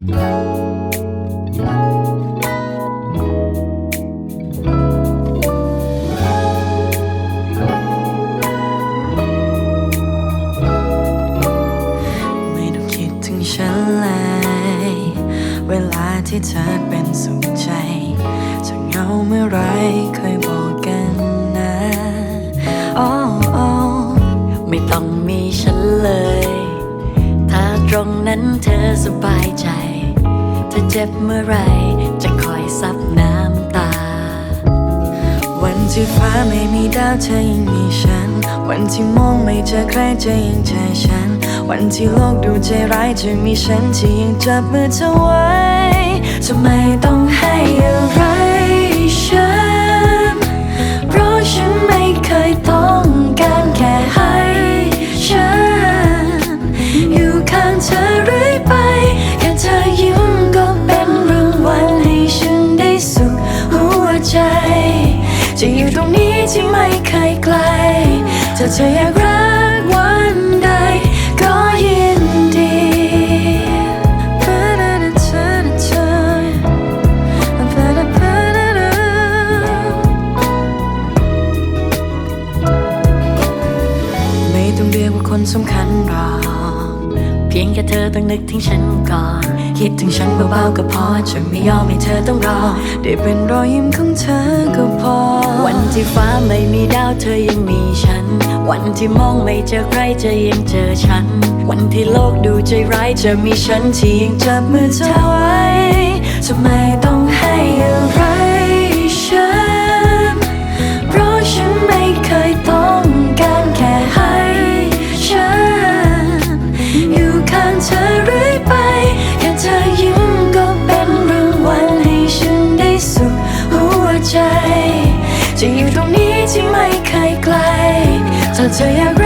ไม่ต้องคิดถึงฉันเลย เวลาที่เธอเป็นสุขใจจะเหงาเมื่อไรเคยบอก จะเจ็บเมื่อไร จะคอยซับน้ำตา วันที่ฟ้าไม่มีดาวเธอยังมีฉัน วันที่มองไม่เจอใครเธอยังเจอฉัน วันที่โลกดูใจร้ายจะมีฉันที่ยังจับมือเธอไว้ทำไมต้องให้อะไร จะอยู่ตรงนี้ที่ไม่เคยไกลถ้าเธออยากรักวันใดก็ยินดีไม่ต้องเรียกว่าคนสำคัญหรอก พียงแค่เธอต้องนึกถึงฉันก่อน คิดถึงฉันเบาๆก็พอจะไม่ยอมให้เธอต้องรอ ได้เป็นรอยยิ้มของเธอก็พอ วันที่ฟ้าไม่มีดาวเธอยังมีฉัน วันที่มองไม่เจอใครจะยังเจอฉัน วันที่โลกดูใจร้ายจะมีฉันที่ยังจับมือเธอไว้ทำไมต้องให้อะไร แค่เธอยิ้มก็เป็นรางวัลให้ฉันได้สุขหัวใจ จะอยู่ตรงนี้ที่ไม่เคยไกลจนเธออยาก